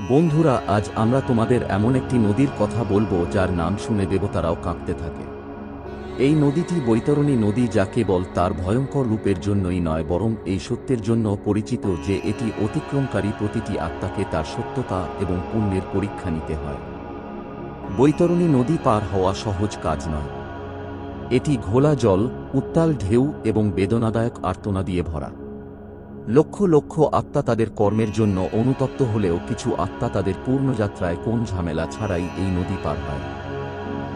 বন্ধুরা, আজ আমরা তোমাদের এমন একটি নদীর কথা বলব যার নাম শুনে দেবতারাও কাঁপতে থাকে। এই নদীটি বৈতরণী নদী যা কেবল তার ভয়ঙ্কর রূপের জন্যই নয়, বরং এই সত্যের জন্য পরিচিত যে এটি অতিক্রমকারী প্রতিটি আত্মাকে তার সত্যতা এবং পুণ্যের পরীক্ষা নিতে হয়। বৈতরণী নদী পার হওয়া সহজ কাজ নয়। এটি ঘোলা জল, উত্তাল ঢেউ এবং বেদনাদায়ক আর্তনা দিয়ে ভরা। লক্ষ লক্ষ আত্মা তাদের কর্মের জন্য অনুতপ্ত হলেও কিছু আত্মা তাদের পূর্ণযাত্রায় কোন ঝামেলা ছাড়াই এই নদী পার হয়।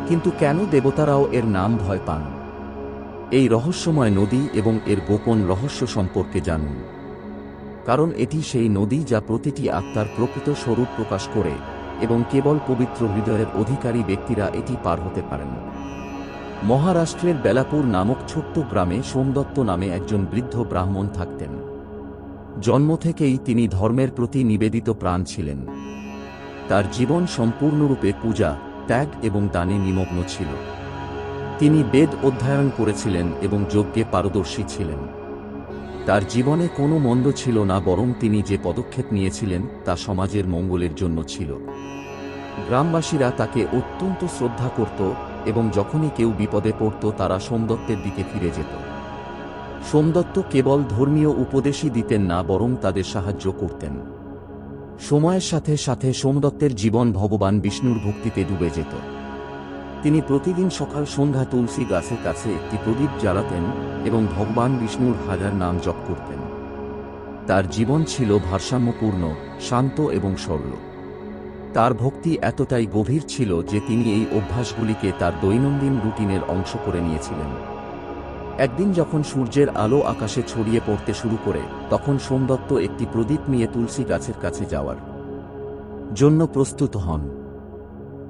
কিন্তু কেন দেবতারাও এর নাম ভয় পান? এই রহস্যময় নদী এবং এর গোপন রহস্য সম্পর্কে জানুন। কারণ এটি সেই নদী যা প্রতিটি আত্মার প্রকৃত স্বরূপ প্রকাশ করে এবং কেবল পবিত্র হৃদয়ের অধিকারী ব্যক্তিরা এটি পার হতে পারেন। মহারাষ্ট্রের বেলাপুর নামক ছোট্ট গ্রামে সোমদত্ত নামে একজন বৃদ্ধ ব্রাহ্মণ থাকতেন। জন্ম থেকেই তিনি ধর্মের প্রতি নিবেদিত প্রাণ ছিলেন। তার জীবন সম্পূর্ণরূপে পূজা, ত্যাগ এবং দানে নিমগ্ন ছিল। তিনি বেদ অধ্যয়ন করেছিলেন এবং যজ্ঞে পারদর্শী ছিলেন। তার জীবনে কোনো মন্দ ছিল না, বরং তিনি যে পদক্ষেপ নিয়েছিলেন তা সমাজের মঙ্গলের জন্য ছিল। গ্রামবাসীরা তাকে অত্যন্ত শ্রদ্ধা করত এবং যখনই কেউ বিপদে পড়ত, তারা সোমদত্তের দিকে ফিরে যেত। সোমদত্ত কেবল ধর্মীয় উপদেশই দিতেন না, বরং তাদের সাহায্য করতেন। সময়ের সাথে সাথে সোমদত্তের জীবন ভগবান বিষ্ণুর ভক্তিতে ডুবে যেত। তিনি প্রতিদিন সকাল সন্ধ্যা তুলসী গাছের কাছে একটি প্রদীপ জ্বালাতেন এবং ভগবান বিষ্ণুর হাজার নাম জপ করতেন। তার জীবন ছিল ভারসাম্যপূর্ণ, শান্ত এবং সরল। তার ভক্তি এতটাই গভীর ছিল যে তিনি এই অভ্যাসগুলিকে তার দৈনন্দিন রুটিনের অংশ করে নিয়েছিলেন। একদিন যখন সূর্যের আলো আকাশে ছড়িয়ে পড়তে শুরু করে, তখন সোমদত্ত একটি প্রদীপ নিয়ে তুলসী গাছের কাছে যাওয়ার জন্য প্রস্তুত হন।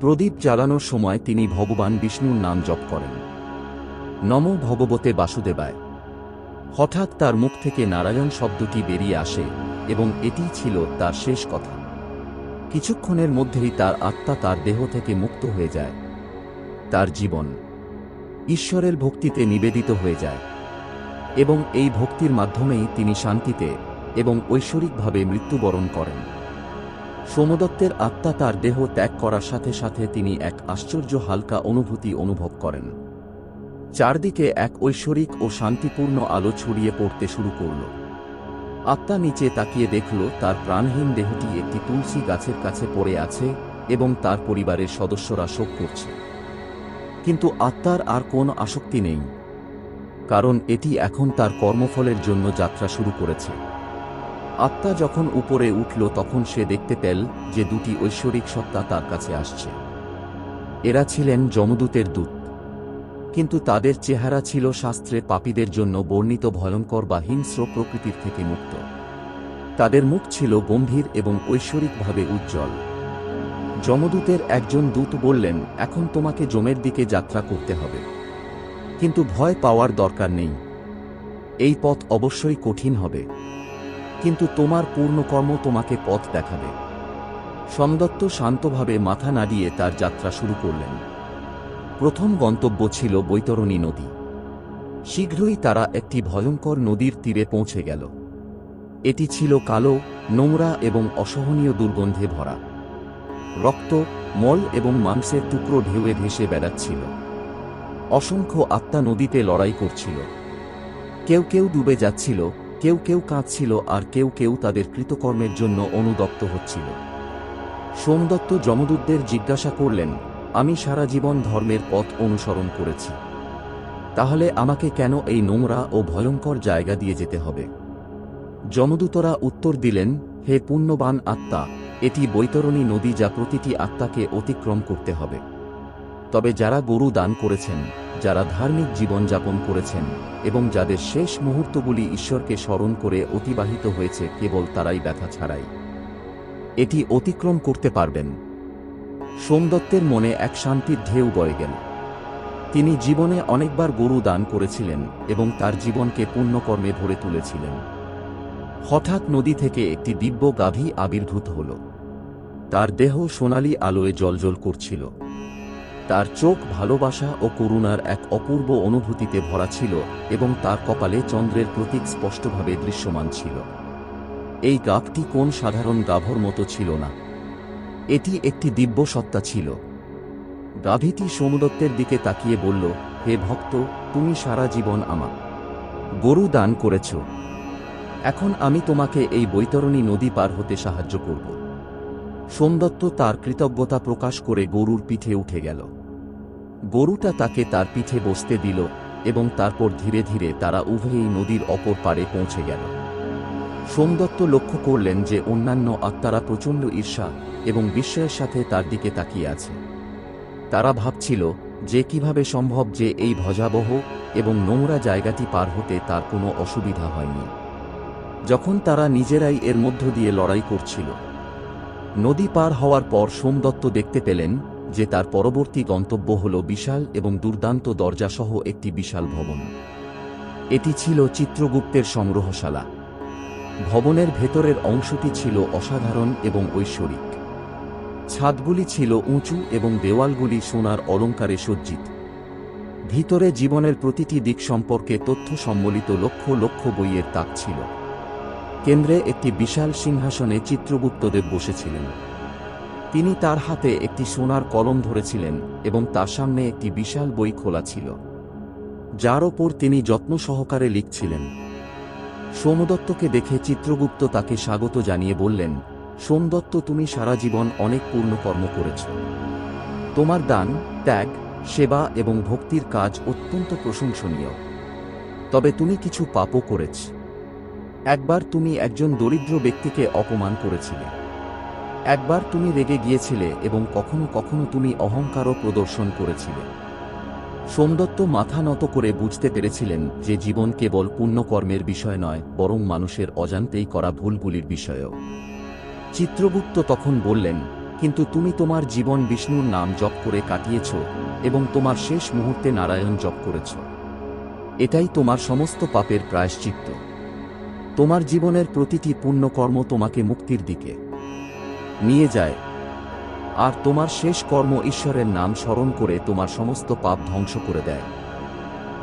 প্রদীপ জ্বালানোর সময় তিনি ভগবান বিষ্ণুর নাম জপ করেন। নম ভগবতে বাসুদেবায়। হঠাৎ তার মুখ থেকে নারায়ণ শব্দটি বেরিয়ে আসে এবং এটি ছিল তার শেষ কথা। কিছুক্ষণের মধ্যেই তার আত্মা তার দেহ থেকে মুক্ত হয়ে যায়। তার জীবন। ঈশ্বরের ভক্তিতে নিবেদিত হয়ে যায় এবং এই ভক্তির মাধ্যমেই তিনি শান্তিতে এবং ঐশ্বরিকভাবে মৃত্যুবরণ করেন। সোমদত্তের আত্মা তার দেহ ত্যাগ করার সাথে সাথে তিনি এক আশ্চর্য হালকা অনুভূতি অনুভব করেন। চারদিকে এক ঐশ্বরিক ও শান্তিপূর্ণ আলো ছড়িয়ে পড়তে শুরু করল। আত্মা নিচে তাকিয়ে দেখল, তার প্রাণহীন দেহটি একটি তুলসী গাছের কাছে পড়ে আছে এবং তার পরিবারের সদস্যরা শোক করছে। কিন্তু আত্মার আর কোন আসক্তি নেই, কারণ এটি এখন তার কর্মফলের জন্য যাত্রা শুরু করেছে। আত্মা যখন উপরে উঠল, তখন সে দেখতে পেল যে দুটি ঐশ্বরিক সত্তা তার কাছে আসছে। এরা ছিলেন যমদূতের দূত, কিন্তু তাদের চেহারা ছিল শাস্ত্রে পাপীদের জন্য বর্ণিত ভয়ঙ্কর বা হিংস্র প্রকৃতির থেকে মুক্ত। তাদের মুখ ছিল গম্ভীর এবং ঐশ্বরিকভাবে উজ্জ্বল। যমদূতের একজন দূত বললেন, এখন তোমাকে জমের দিকে যাত্রা করতে হবে। কিন্তু ভয় পাওয়ার দরকার নেই। এই পথ অবশ্যই কঠিন হবে। কিন্তু তোমার পূর্ণকর্ম তোমাকে পথ দেখাবে। সমদত্ত শান্তভাবে মাথা নাড়িয়ে তার যাত্রা শুরু করলেন। প্রথম গন্তব্য ছিল বৈতরণী নদী। শীঘ্রই তারা একটি ভয়ঙ্কর নদীর তীরে পৌঁছে গেল। এটি ছিল কালো, নোংরা এবং অসহনীয় দুর্গন্ধে ভরা। রক্ত, মল এবং মাংসের টুকরো ঢেউয়ে ভেসে বেড়াচ্ছিল। অসংখ্য আত্মা নদীতে লড়াই করছিল। কেউ কেউ ডুবে যাচ্ছিল, কেউ কেউ কাঁদছিল আর কেউ কেউ তাদের কৃতকর্মের জন্য অনুদপ্ত হচ্ছিল। সোমদত্ত যমদূতদের জিজ্ঞাসা করলেন, আমি সারা জীবন ধর্মের পথ অনুসরণ করেছি। তাহলে আমাকে কেন এই নোংরা ও ভয়ঙ্কর জায়গা দিয়ে যেতে হবে? যমদূতরা উত্তর দিলেন, হে পুণ্যবান আত্মা এটি বৈতরণী নদী যা প্রতিটি আত্মাকে অতিক্রম করতে হবে। তবে যারা গরু দান করেছেন, যারা ধার্মিক জীবনযাপন করেছেন এবং যাদের শেষ মুহূর্তগুলি ঈশ্বরকে স্মরণ করে অতিবাহিত হয়েছে, কেবল তারাই ব্যথা ছাড়াই। এটি অতিক্রম করতে পারবেন। সোমদত্তের মনে এক শান্তির ঢেউ বয়ে গেল। তিনি জীবনে অনেকবার গরু দান করেছিলেন এবং তার জীবনকে পুণ্যকর্মে ভরে তুলেছিলেন। হঠাৎ নদী থেকে একটি দিব্য গাভী আবির্ভূত হল। তার দেহ সোনালি আলোয় জলজল করছিল। তার চোখ ভালোবাসা ও করুণার এক অপূর্ব অনুভূতিতে ভরা ছিল এবং তার কপালে চন্দ্রের প্রতীক স্পষ্টভাবে দৃশ্যমান ছিল। এই গাভটি কোন সাধারণ গাভর মতো ছিল না। এটি একটি দিব্য সত্তা ছিল। গাভীটি সোমদত্তের দিকে তাকিয়ে বলল, হে ভক্ত, তুমি সারা জীবন আমা গরু দান করেছ। এখন আমি তোমাকে এই বৈতরণী নদী পার হতে সাহায্য করব। সোমদত্ত তার কৃতজ্ঞতা প্রকাশ করে গরুর পিঠে উঠে গেল। গরুটা তাকে তার পিঠে বসতে দিল এবং তারপর ধীরে ধীরে তারা উভয়েই নদীর অপর পারে পৌঁছে গেল। সোমদত্ত লক্ষ্য করলেন যে অন্যান্য আত্মারা প্রচণ্ড ঈর্ষা এবং বিস্ময়ের সাথে তার দিকে তাকিয়ে আছে। তারা ভাবছিল, যে কীভাবে সম্ভব যে এই ভজাবহ এবং নোংরা জায়গাটি পার হতে তার কোনো অসুবিধা হয়নি। যখন তারা নিজেরাই এর মধ্য দিয়ে লড়াই করছিল। নদী পার হওয়ার পর সোমদত্ত দেখতে পেলেন যে তার পরবর্তী গন্তব্য হল বিশাল এবং দুর্দান্ত দরজাসহ একটি বিশাল ভবন। এটি ছিল চিত্রগুপ্তের সংগ্রহশালা। ভবনের ভেতরের অংশটি ছিল অসাধারণ এবং ঐশ্বরিক। ছাদগুলি ছিল উঁচু এবং দেওয়ালগুলি সোনার অলঙ্কারে সজ্জিত। ভিতরে জীবনের প্রতিটি দিক সম্পর্কে তথ্য সম্বলিত লক্ষ লক্ষ বইয়ের তাক ছিল। কেন্দ্রে একটি বিশাল সিংহাসনে চিত্রগুপ্তদেব বসেছিলেন। তিনি তার হাতে একটি সোনার কলম ধরেছিলেন এবং তার সামনে একটি বিশাল বই খোলা ছিল, যার ওপর তিনি যত্ন সহকারে লিখছিলেন। সোমদত্তকে দেখে চিত্রগুপ্ত তাকে স্বাগত জানিয়ে বললেন, সোমদত্ত, তুমি সারা জীবন অনেক পূর্ণকর্ম করেছ। তোমার দান, ত্যাগ, সেবা এবং ভক্তির কাজ অত্যন্ত প্রশংসনীয়। তবে তুমি কিছু পাপও করেছ। একবার তুমি একজন দরিদ্র ব্যক্তিকে অপমান করেছিলে। একবার তুমি রেগে গিয়েছিলে এবং কখনো কখনো তুমি অহংকারও প্রদর্শন করেছিলে। সোমদত্ত মাথা নত করে বুঝতে পেরেছিলেন যে জীবন কেবল পুণ্যকর্মের বিষয় নয়, বরং মানুষের অজান্তেই করা ভুলগুলির বিষয়ও। চিত্রগুপ্ত তখন বললেন, কিন্তু তুমি তোমার জীবন বিষ্ণুর নাম জপ করে কাটিয়েছ এবং তোমার শেষ মুহূর্তে নারায়ণ জপ করেছ। এটাই তোমার সমস্ত পাপের প্রায়শ্চিত্ত। তোমার জীবনের প্রতিটি পুণ্যকর্ম তোমাকে মুক্তির দিকে নিয়ে যায়। আর তোমার শেষ কর্ম ঈশ্বরের নাম স্মরণ করে তোমার সমস্ত পাপ ধ্বংস করে দেয়।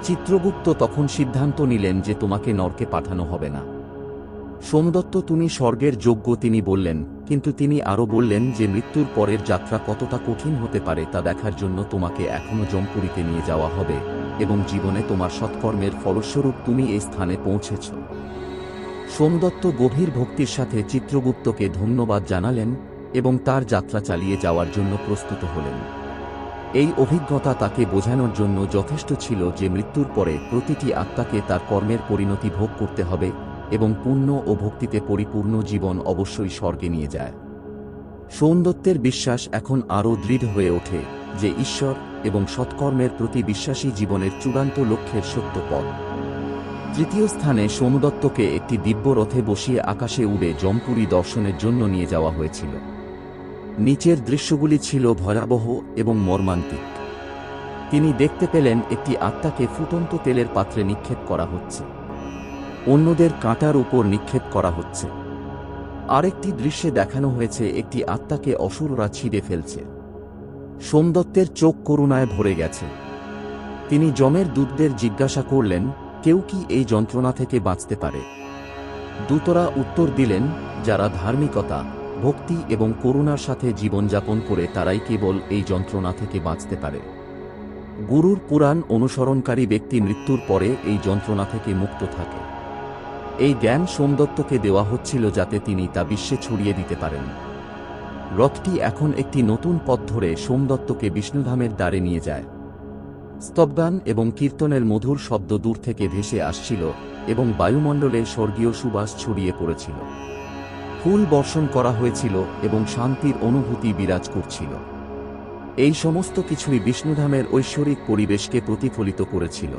চিত্রগুপ্ত তখন সিদ্ধান্ত নিলেন যে তোমাকে নরকে পাঠানো হবে না। সোমদত্ত তুমি স্বর্গের যোগ্য তিনি বললেন, কিন্তু তিনি আরও বললেন যে মৃত্যুর পরের যাত্রা কতটা কঠিন হতে পারে তা দেখার জন্য তোমাকে এখনও জমপুরিতে নিয়ে যাওয়া হবে এবং জীবনে তোমার সৎকর্মের ফলস্বরূপ তুমি এই স্থানে পৌঁছেছ। সোমদত্ত গভীর ভক্তির সাথে চিত্রগুপ্তকে ধন্যবাদ জানালেন এবং তার যাত্রা চালিয়ে যাওয়ার জন্য প্রস্তুত হলেন। এই অভিজ্ঞতা তাকে বোঝানোর জন্য যথেষ্ট ছিল যে মৃত্যুর পরে প্রতিটি আত্মাকে তার কর্মের পরিণতি ভোগ করতে হবে এবং পুণ্য ও ভক্তিতে পরিপূর্ণ জীবন অবশ্যই স্বর্গে নিয়ে যায়। সৌন্দত্যের বিশ্বাস এখন আরও দৃঢ় হয়ে ওঠে যে ঈশ্বর এবং সৎকর্মের প্রতি বিশ্বাসী জীবনের চূড়ান্ত লক্ষ্যের সত্য পথ। তৃতীয় স্থানে সোমদত্তকে একটি দিব্য রথে বসিয়ে আকাশে উড়ে জমপুরি দর্শনের জন্য নিয়ে যাওয়া হয়েছিল। নিচের দৃশ্যগুলি ছিল ভয়াবহ এবং মর্মান্তিক। তিনি দেখতে পেলেন একটি আত্মাকে ফুটন্ত তেলের পাত্রে নিক্ষেপ করা হচ্ছে। অন্যদের কাঁটার উপর নিক্ষেপ করা হচ্ছে। আরেকটি দৃশ্যে দেখানো হয়েছে একটি আত্মাকে অসুররা ছিঁড়ে ফেলছে। সোমদত্তের চোখ করুণায় ভরে গেছে। তিনি জমের দূতদের জিজ্ঞাসা করলেন কেউ কি এই যন্ত্রণা থেকে বাঁচতে পারে? দূতরা উত্তর দিলেন, যারা ধার্মিকতা, ভক্তি এবং করুণার সাথে জীবনযাপন করে তারাই কেবল এই যন্ত্রণা থেকে বাঁচতে পারে। গুরুর পুরাণ অনুসরণকারী ব্যক্তি মৃত্যুর পরে এই যন্ত্রণা থেকে মুক্ত থাকে। এই জ্ঞান সোমদত্তকে দেওয়া হচ্ছিল যাতে তিনি তা বিশ্বে ছড়িয়ে দিতে পারেন। রথটি এখন একটি নতুন পথ ধরে সোমদত্তকে বিষ্ণুধামের দ্বারে নিয়ে যায়। স্তবগান এবং কীর্তনের মধুর শব্দ দূর থেকে ভেসে আসছিল এবং বায়ুমণ্ডলে স্বর্গীয় সুবাস ছড়িয়ে পড়েছিল। ফুল বর্ষণ করা হয়েছিল এবং শান্তির অনুভূতি বিরাজ করছিল। এই সমস্ত কিছুই বিষ্ণুধামের ঐশ্বরিক পরিবেশকে প্রতিফলিত করেছিল।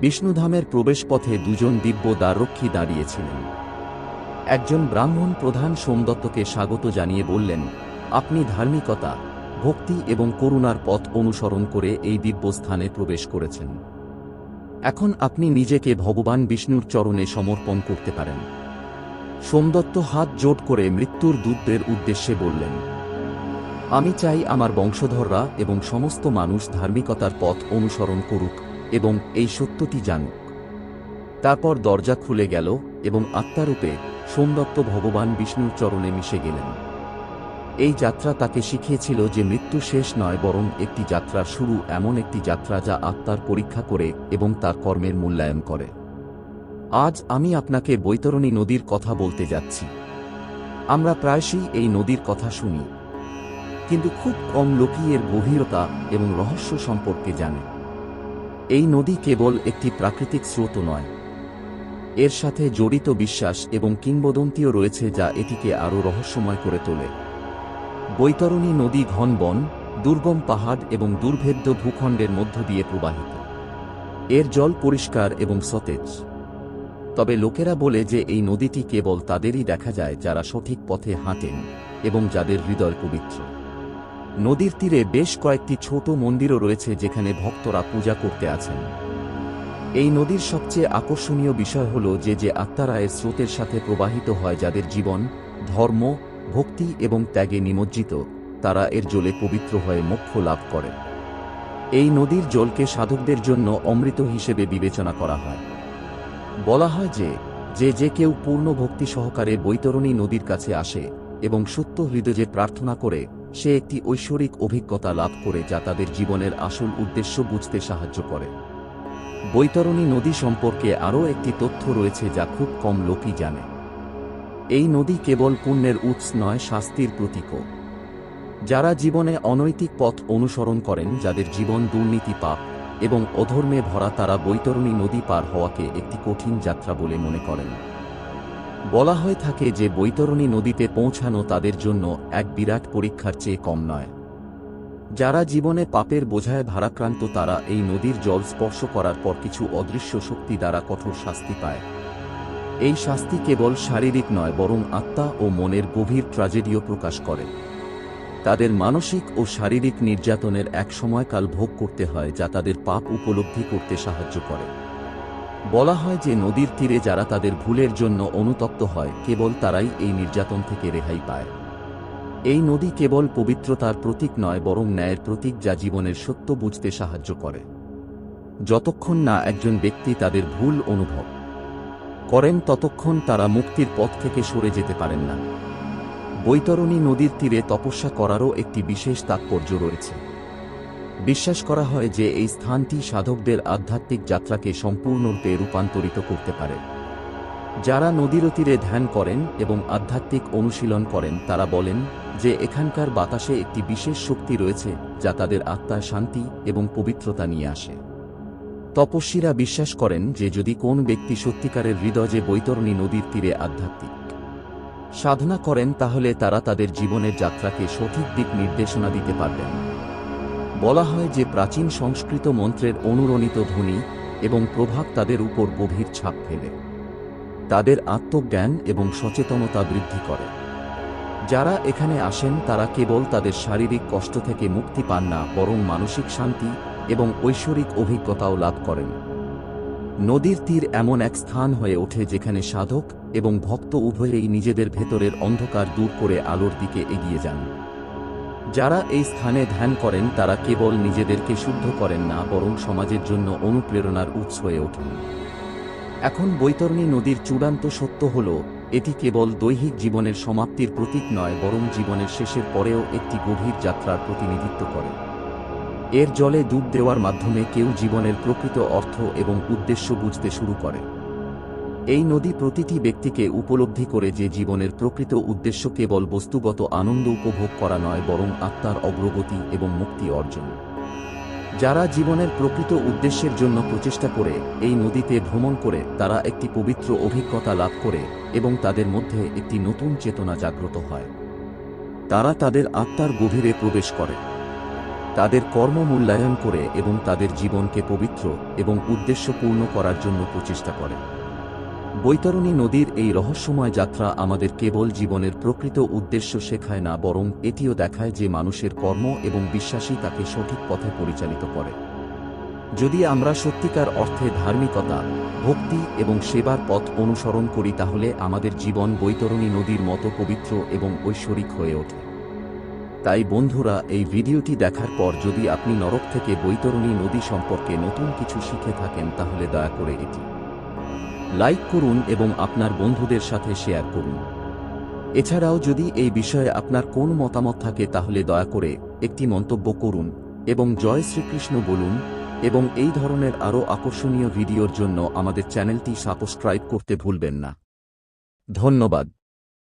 বিষ্ণুধামের প্রবেশপথে দুজন দিব্য দ্বাররক্ষী দাঁড়িয়েছিলেন। একজন ব্রাহ্মণ প্রধান সোমদত্তকে স্বাগত জানিয়ে বললেন, আপনি ধার্মিকতা ভক্তি এবং করুণার পথ অনুসরণ করে এই দিব্য স্থানে প্রবেশ করেছেন। এখন আপনি নিজেকে ভগবান বিষ্ণুর চরণে সমর্পণ করতে পারেন। সোমদত্ত হাত জোট করে মৃত্যুর দূতদের উদ্দেশ্যে বললেন, আমি চাই আমার বংশধররা এবং সমস্ত মানুষ ধার্মিকতার পথ অনুসরণ করুক এবং এই সত্যটি জানুক। তারপর দরজা খুলে গেল এবং আত্মারূপে সোমদত্ত ভগবান বিষ্ণুর চরণে মিশে গেলেন। এই যাত্রা তাকে শিখিয়েছিল যে মৃত্যু শেষ নয় বরং একটি যাত্রা শুরু এমন একটি যাত্রা যা আত্মার পরীক্ষা করে এবং তার কর্মের মূল্যায়ন করে। আজ আমি আপনাকে বৈতরণী নদীর কথা বলতে যাচ্ছি। আমরা প্রায়শই এই নদীর কথা শুনি। কিন্তু খুব কম লোকই এর গভীরতা এবং রহস্য সম্পর্কে জানে। এই নদী কেবল একটি প্রাকৃতিক স্রোত নয়। এর সাথে জড়িত বিশ্বাস এবং কিংবদন্তিও রয়েছে যা এটিকে আরও রহস্যময় করে তোলে। বৈতরণী নদী ঘন বন, দুর্গম পাহাড় এবং দুর্ভেদ্য ভূখণ্ডের মধ্য দিয়ে প্রবাহিত। এর জল পরিষ্কার এবং সতেজ। তবে লোকেরা বলে যে এই নদীটি কেবল তাদেরই দেখা যায় যারা সঠিক পথে হাঁটেন এবং যাদের হৃদয় পবিত্র। নদীর তীরে বেশ কয়েকটি ছোট মন্দিরও রয়েছে যেখানে ভক্তরা পূজা করতে আছেন। এই নদীর সবচেয়ে আকর্ষণীয় বিষয় হল যে যে আত্মারা এর স্রোতের সাথে প্রবাহিত হয় যাদের জীবন, ধর্ম ভক্তি এবং ত্যাগে নিমজ্জিত, তারা এর জলে পবিত্র হয়ে মোক্ষ লাভ করে। এই নদীর জলকে সাধকদের জন্য অমৃত হিসেবে বিবেচনা করা হয়। বলা হয় যে যে যে কেউ পূর্ণ ভক্তি সহকারে বৈতরণী নদীর কাছে আসে এবং সত্য হৃদয়ে প্রার্থনা করে, সে একটি ঐশ্বরিক অভিজ্ঞতা লাভ করে যা তাদের জীবনের আসল উদ্দেশ্য বুঝতে সাহায্য করে। বৈতরণী নদী সম্পর্কে আরও একটি তথ্য রয়েছে যা খুব কম লোকই জানে। এই নদী কেবল পুণ্যের উৎস নয়, শাস্তির প্রতীকও। যারা জীবনে অনৈতিক পথ অনুসরণ করেন, যাদের জীবন দুর্নীতি, পাপ এবং অধর্মে ভরা, তারা বৈতরণী নদী পার হওয়াকে একটি কঠিন যাত্রা বলে মনে করেন। বলা হয়ে থাকে যে, বৈতরণী নদীতে পৌঁছানো তাদের জন্য এক বিরাট পরীক্ষার চেয়ে কম নয়। যারা জীবনে পাপের বোঝায় ভারাক্রান্ত, তারা এই নদীর জল স্পর্শ করার পর কিছু অদৃশ্য শক্তি দ্বারা কঠোর শাস্তি পায়। এই শাস্তি কেবল শারীরিক নয়, বরং আত্মা ও মনের গভীর ট্র্যাজেডিও প্রকাশ করে। তাদের মানসিক ও শারীরিক নির্যাতনের এক সময়কাল ভোগ করতে হয়, যা তাদের পাপ উপলব্ধি করতে সাহায্য করে। বলা হয় যে নদীর তীরে যারা তাদের ভুলের জন্য অনুতপ্ত হয়, কেবল তারাই এই নির্যাতন থেকে রেহাই পায়। এই নদী কেবল পবিত্রতার প্রতীক নয়, বরং ন্যায়ের প্রতীক যা জীবনের সত্য বুঝতে সাহায্য করে। যতক্ষণ না একজন ব্যক্তি তাদের ভুল অনুভব করেন ততক্ষণ তারা মুক্তির পথ থেকে সরে যেতে পারেন না। বৈতরণী নদীর তীরে তপস্যা করারও একটি বিশেষ তাৎপর্য রয়েছে। বিশ্বাস করা হয় যে এই স্থানটি সাধকদের আধ্যাত্মিক যাত্রাকে সম্পূর্ণরূপে রূপান্তরিত করতে পারে। যারা নদীর তীরে ধ্যান করেন এবং আধ্যাত্মিক অনুশীলন করেন, তারা বলেন যে এখানকার বাতাসে একটি বিশেষ শক্তি রয়েছে যা তাদের আত্মায় শান্তি এবং পবিত্রতা নিয়ে আসে। তপস্বীরা বিশ্বাস করেন যে যদি কোন ব্যক্তি সত্যিকারের হৃদয়ে বৈতরণী নদীর তীরে আধ্যাত্মিক সাধনা করেন, তাহলে তারা তাদের জীবনের যাত্রাকে সঠিক দিক নির্দেশনা দিতে পারবেন। বলা হয় যে প্রাচীন সংস্কৃত মন্ত্রের অনুরণিত ধ্বনি এবং প্রভাব তাদের উপর গভীর ছাপ ফেলে। তাদের আত্মজ্ঞান এবং সচেতনতা বৃদ্ধি করে। যারা এখানে আসেন, তারা কেবল তাদের শারীরিক কষ্ট থেকে মুক্তি পান না, বরং মানসিক শান্তি এবং ঐশ্বরিক অভিজ্ঞতাও লাভ করেন। নদীর তীর এমন এক স্থান হয়ে ওঠে যেখানে সাধক এবং ভক্ত উভয়েই নিজেদের ভেতরের অন্ধকার দূর করে আলোর দিকে এগিয়ে যান। যারা এই স্থানে ধ্যান করেন, তারা কেবল নিজেদেরকে শুদ্ধ করেন না, বরং সমাজের জন্য অনুপ্রেরণার উৎস হয়ে ওঠেন। এখন বৈতরণী নদীর চূড়ান্ত সত্য হল, এটি কেবল দৈহিক জীবনের সমাপ্তির প্রতীক নয়, বরং জীবনের শেষের পরেও একটি গভীর যাত্রার প্রতিনিধিত্ব করে। এর জলে ডুব দেওয়ার মাধ্যমে কেউ জীবনের প্রকৃত অর্থ এবং উদ্দেশ্য বুঝতে শুরু করে। এই নদী প্রতিটি ব্যক্তিকে উপলব্ধি করে যে জীবনের প্রকৃত উদ্দেশ্য কেবল বস্তুগত আনন্দ উপভোগ করা নয়, বরং আত্মার অগ্রগতি এবং মুক্তি অর্জন। যারা জীবনের প্রকৃত উদ্দেশ্যের জন্য প্রচেষ্টা করে, এই নদীতে ভ্রমণ করে, তারা একটি পবিত্র অভিজ্ঞতা লাভ করে এবং তাদের মধ্যে একটি নতুন চেতনা জাগ্রত হয়। তারা তাদের আত্মার গভীরে প্রবেশ করে। তাদের কর্ম মূল্যায়ন করে এবং তাদের জীবনকে পবিত্র এবং উদ্দেশ্যপূর্ণ করার জন্য প্রচেষ্টা করে। বৈতরণী নদীর এই রহস্যময় যাত্রা আমাদের কেবল জীবনের প্রকৃত উদ্দেশ্য শেখায় না, বরং এটিও দেখায় যে মানুষের কর্ম এবং বিশ্বাসই তাকে সঠিক পথে পরিচালিত করে। যদি আমরা সত্যিকার অর্থে ধার্মিকতা, ভক্তি এবং সেবার পথ অনুসরণ করি, তাহলে আমাদের জীবন বৈতরণী নদীর মতো পবিত্র এবং ঐশ্বরিক হয়ে ওঠে। তাই বন্ধুরা, এই ভিডিওটি দেখার পর যদি আপনি নরক থেকে বৈতরণী নদী সম্পর্কে নতুন কিছু শিখে থাকেন, তাহলে দয়া করে এটি লাইক করুন এবং আপনার বন্ধুদের সাথে শেয়ার করুন। এছাড়াও যদি এই বিষয়ে আপনার কোন মতামত থাকে, তাহলে দয়া করে একটি মন্তব্য করুন এবং জয় শ্রীকৃষ্ণ বলুন এবং এই ধরনের আরও আকর্ষণীয় ভিডিওর জন্য আমাদের চ্যানেলটি সাবস্ক্রাইব করতে ভুলবেন না। ধন্যবাদ।